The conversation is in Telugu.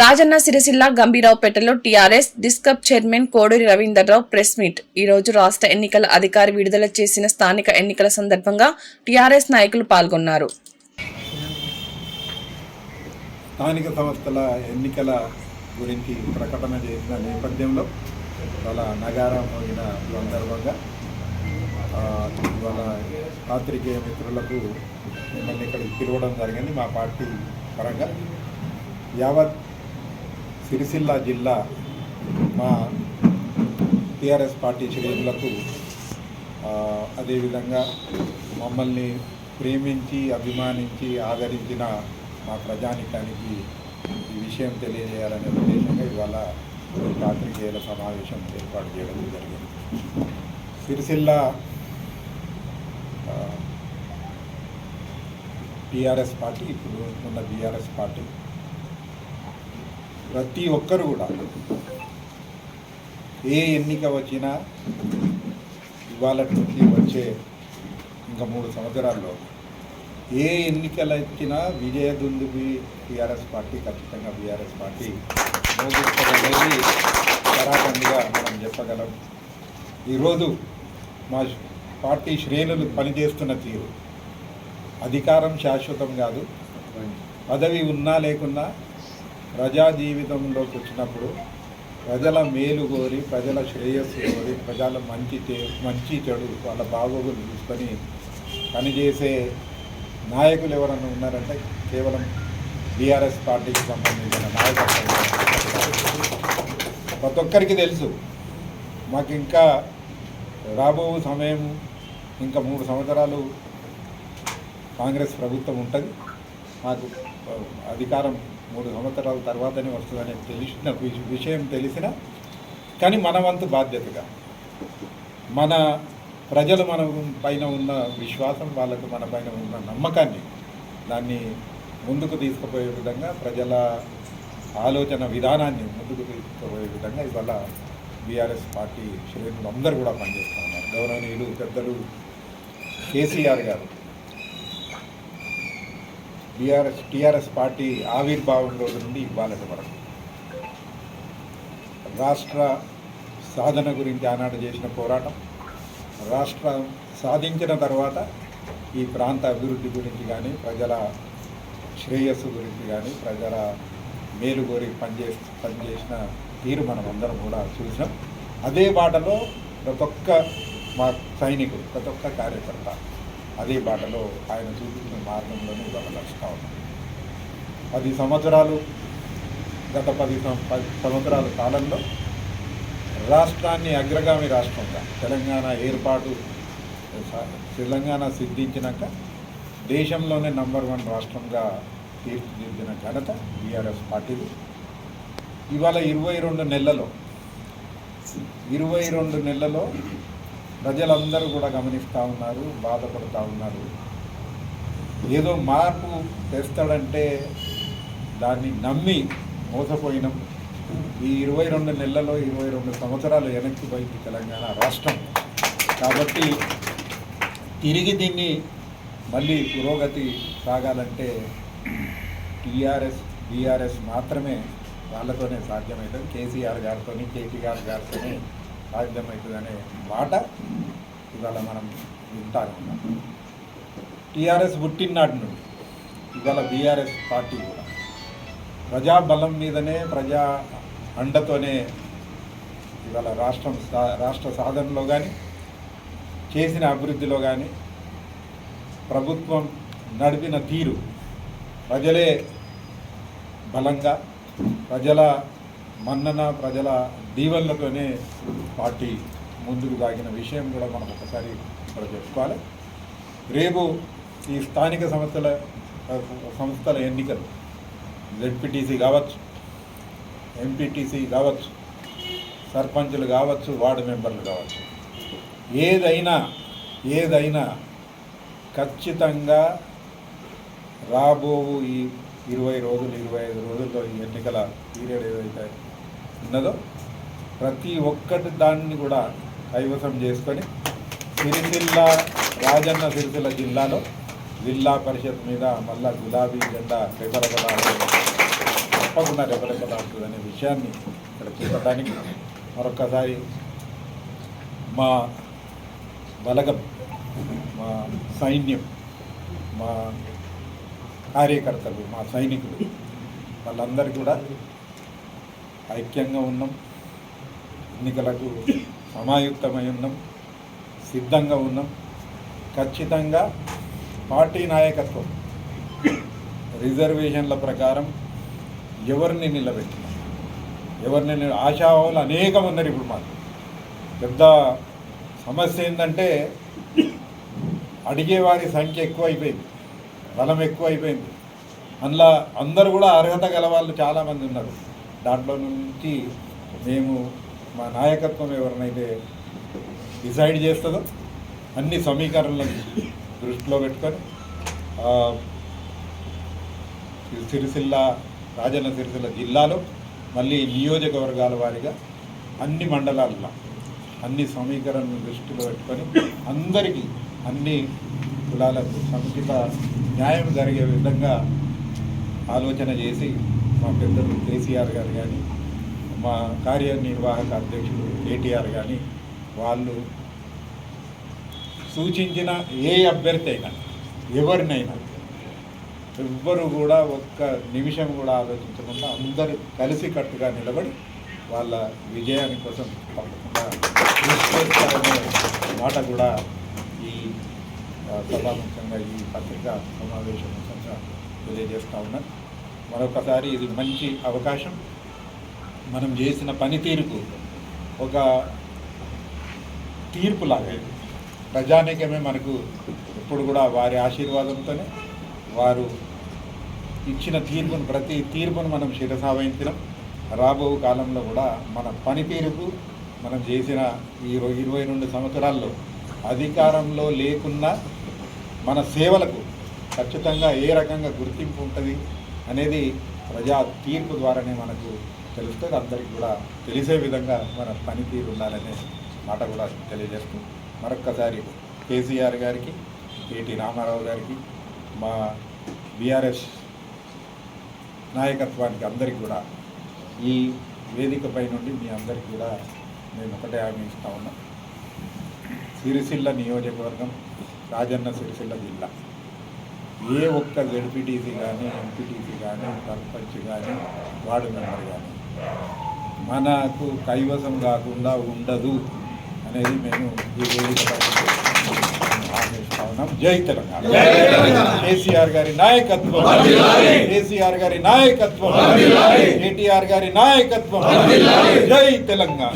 రాజన్న సిరిసిల్ల గంభీరావుపేటలో TRS డిస్కప్ chairman Koduri Ravinderrao press meet. ఈ రోజు రాష్ట్ర ఎన్నికల అధికారి విడుదల చేసిన స్థానిక ఎన్నికల సందర్భంగా టీఆర్ఎస్ నాయకులు పాల్గొన్నారు. స్థానిక సంస్థల ఎన్నికల గురించి ప్రకటన చేసిన నేపథ్యంలో వాళ్ళ నగారం మోగిన సందర్భంగా ఆ, ఇవాళ పాత్రికేయ మిత్రులకు మిమ్మల్ని ఇక్కడికి పిలవడం జరిగింది మా పార్టీ పరంగా. యావత్ సిరిసిల్ల జిల్లా మా టిఆర్ఎస్ పార్టీ శ్రేణులకు అదేవిధంగా మమ్మల్ని ప్రేమించి అభిమానించి ఆదరించిన మా ప్రజానికానికి ఈ విషయం తెలియజేయాలనే ఉద్దేశంగా ఇవాళ పాత్రికేయుల సమావేశం ఏర్పాటు చేయడం జరిగింది. సిరిసిల్ల టీఆర్ఎస్ పార్టీ ఇప్పుడు ఉన్న బీఆర్ఎస్ పార్టీ ప్రతి ఒక్కరు కూడా ఏ ఎన్నిక వచ్చినా ఇవాళ నుంచి వచ్చే ఇంకా మూడు సంవత్సరాల్లో ఏ ఎన్నికలు వచ్చినా విజయదుందుకి టీఆర్ఎస్ పార్టీ ఖచ్చితంగా బీఆర్ఎస్ పార్టీ మోగిస్తుందనేది కరాఖండిగా మనం చెప్పగలం. ఈరోజు మా పార్టీ శ్రేణులు పనిచేస్తున్న తీరు. అధికారం శాశ్వతం కాదు. పదవి ఉన్నా లేకున్నా ప్రజా జీవితంలోకి వచ్చినప్పుడు ప్రజల మేలు కోరి ప్రజల శ్రేయస్సు కోరి ప్రజల మంచి మంచి చెడు వాళ్ళ బాగోగులు చూసుకొని పనిచేసే నాయకులు ఎవరన్నా ఉన్నారంటే కేవలం బీఆర్ఎస్ పార్టీకి సంబంధించిన నాయకత్వం ప్రతి ఒక్కరికి తెలుసు మాకు ఇంకా రాబో సమయం ఇంకా మూడు సంవత్సరాలు కాంగ్రెస్ ప్రభుత్వం ఉంటుంది. మాకు అధికారం మూడు సంవత్సరాల తర్వాతనే వస్తుందనే తెలిసిన విష- విషయం తెలిసిన కానీ మన వంతు బాధ్యతగా. మన ప్రజలు మన పైన ఉన్న విశ్వాసం వాళ్ళకు మన పైన ఉన్న నమ్మకాన్ని దాన్ని ముందుకు తీసుకుపోయే విధంగా ప్రజల ఆలోచన విధానాన్ని ముందుకు తీసుకుపోయే విధంగా ఇవాళ బీఆర్ఎస్ పార్టీ శ్రేణులు అందరూ కూడా పనిచేస్తూ ఉన్నారు. గౌరవనీయులు పెద్దలు కేసీఆర్ గారు. బీఆర్ఎస్ టీఆర్ఎస్ పార్టీ ఆవిర్భావం రోజు నుండి ఇవ్వాలని వరకు రాష్ట్ర సాధన గురించి ఆనాడు చేసిన పోరాటం రాష్ట్రం సాధించిన తర్వాత ఈ ప్రాంత అభివృద్ధి గురించి కానీ ప్రజల శ్రేయస్సు గురించి కానీ ప్రజల మేలు కోరి పనిచే పనిచేసిన తీరు మనం అందరం కూడా చూసాం అదే బాటలో ప్రతి ఒక్క మా సైనికుడు ప్రతి ఒక్క కార్యకర్త అదే బాటలో ఆయన చూపించిన మార్గంలోనే ఇవాళ లక్ష్యం ఉన్నాం. పది సంవత్సరాలు గత పది పది సంవత్సరాల కాలంలో రాష్ట్రాన్ని అగ్రగామి రాష్ట్రంగా తెలంగాణ ఏర్పాటు తెలంగాణ సిద్ధించినాక దేశంలోనే నంబర్ వన్ రాష్ట్రంగా తీర్చిదిద్దిన ఘనత బీఆర్ఎస్ పార్టీది. ఇవాళ ఇరవై రెండు నెలలో ఇరవై రెండు నెలలలో ప్రజలందరూ కూడా గమనిస్తూ ఉన్నారు బాధపడుతూ ఉన్నారు. ఏదో మార్పు తెస్తాడంటే దాన్ని నమ్మి మోసపోయినాం. ఈ ఇరవై రెండు నెలలలో ఇరవై రెండు సంవత్సరాలు వెనక్కి పోయింది తెలంగాణ రాష్ట్రం. కాబట్టి తిరిగి దీన్ని మళ్ళీ పురోగతి సాగాలంటే టీఆర్ఎస్ బీఆర్ఎస్ మాత్రమే వాళ్ళతోనే సాధ్యమవుతుంది. కేసీఆర్ గారితో కేటీఆర్ గారితోనే సాధ్యమవుతుంది అనే మాట ఇవాళ మనం వింటాను టీఆర్ఎస్ పుట్టినాటి నుండి ఇవాళ బీఆర్ఎస్ పార్టీ కూడా ప్రజాబలం మీదనే ప్రజా అండతోనే ఇవాళ రాష్ట్రం సా- రాష్ట్ర సాధనలో కానీ చేసిన అభివృద్ధిలో కానీ ప్రభుత్వం నడిపిన తీరు ప్రజలే బలంగా ప్రజల మన్నన ప్రజల దీవెనలతోనే పార్టీ ముందుకు సాగిన విషయం కూడా మనం ఒకసారి ఇక్కడ చెప్పుకోవాలి. రేపు ఈ స్థానిక సంస్థల సంస్థల ఎన్నికలు జెడ్పీటీసీ కావచ్చు ఎంపీటీసీ కావచ్చు సర్పంచులు కావచ్చు వార్డు మెంబర్లు కావచ్చు ఏదైనా ఏదైనా ఖచ్చితంగా రాబో ఈ ఇరవై రోజులు ఇరవై ఐదు రోజుల్లో ఈ ఎన్నికల పీరియడ్ ఏదైతే ఉన్నదో ప్రతి ఒక్కటి దాన్ని కూడా కైవసం చేసుకొని సిరిసిల్ల రాజన్న సిరిసిల్ల జిల్లాలో జిల్లా పరిషత్ మీద మళ్ళా గులాబీ జెండా రెపరెపలాడే తప్పకుండా రెపరెపలాడుతుంది అనే విషయాన్ని ఇక్కడ చెప్పడానికి మరొకసారి మా బలగం మా సైన్యం మా కార్యకర్తలు మా సైనికులు వాళ్ళందరూ కూడా ఐక్యంగా ఉన్నాం. ఎన్నికలకు సమాయుక్తమై ఉన్నాం సిద్ధంగా ఉన్నాం. ఖచ్చితంగా పార్టీ నాయకత్వం రిజర్వేషన్ల ప్రకారం ఎవరిని నిలబెట్టిన ఎవరిని నిల- ఆశావాహులు అనేకం ఉన్నారు ఇప్పుడు మాకు. పెద్ద సమస్య ఏంటంటే అడిగేవారి సంఖ్య ఎక్కువైపోయింది బలం ఎక్కువైపోయింది. అందులో అందరూ కూడా అర్హత గల వాళ్ళు చాలామంది ఉన్నారు. దాంట్లో నుంచి మేము మా నాయకత్వం ఎవరినైతే డిసైడ్ చేస్తుందో అన్ని సమీకరణలను దృష్టిలో పెట్టుకొని సిరిసిల్ల రాజన్న సిరిసిల్ల జిల్లాలో మళ్ళీ నియోజకవర్గాల వారిగా అన్ని మండలాల్లో అన్ని సమీకరణలను దృష్టిలో పెట్టుకొని అందరికీ అన్ని కులాలకు సముచిత న్యాయం జరిగే విధంగా ఆలోచన చేసి మా పెద్దలు కేసీఆర్ గారు కానీ మా కార్యనిర్వాహక అధ్యక్షుడు కేటీఆర్ కానీ వాళ్ళు సూచించిన ఏ అభ్యర్థి అయినా ఎవరినైనా ఎవ్వరు కూడా ఒక్క నిమిషం కూడా ఆలోచించకుండా అందరూ కలిసి కట్టుగా నిలబడి వాళ్ళ విజయాని కోసం తప్పకుండా మాట కూడా ఈ ఆ, సభాముఖంగా ఈ పత్రికా సమావేశం ముఖంగా తెలియజేస్తా ఉన్నాను. మరొకసారి ఇది మంచి అవకాశం. మనం చేసిన పనితీరుకు ఒక తీర్పులాగా ఇది ప్రజానీకమే మనకు ఇప్పుడు కూడా వారి ఆశీర్వాదంతోనే వారు ఇచ్చిన తీర్పును ప్రతి తీర్పును మనం శిరసావహించడం రాబో కాలంలో కూడా మన పనితీరుకు మనం చేసిన ఈ ఇరవై ఇరవై రెండు సంవత్సరాల్లో అధికారంలో లేకున్నా మన సేవలకు ఖచ్చితంగా ఏ రకంగా గుర్తింపు ఉంటుంది అనేది ప్రజా తీర్పు ద్వారానే మనకు తెలుస్తుంది. అందరికీ కూడా తెలిసే విధంగా మన పనితీరు ఉండాలనే మాట కూడా తెలియజేస్తూ మరొక్కసారి కేసీఆర్ గారికి ఏటి రామారావు గారికి మా బీఆర్ఎస్ నాయకత్వానికి అందరికీ కూడా ఈ వేదికపై నుండి మీ అందరికీ కూడా మేము ఒకటే హామీ ఉన్నాం. సిరిసిల్ల నియోజకవర్గం రాజన్న సిరిసిల్ల జిల్లా. ఏ ఒక్క జడ్పీటీసీ కానీ ఎంపీటీసీ కానీ సర్పంచ్ కానీ వార్డు మెంబర్ కానీ మనకు కైవసం కాకుండా ఉండదు అనేది మేము ఈ వేదిక జై తెలంగాణ. కేసీఆర్ గారి నాయకత్వం. కేసీఆర్ గారి నాయకత్వం. కేటీఆర్ గారి నాయకత్వం. జై తెలంగాణ.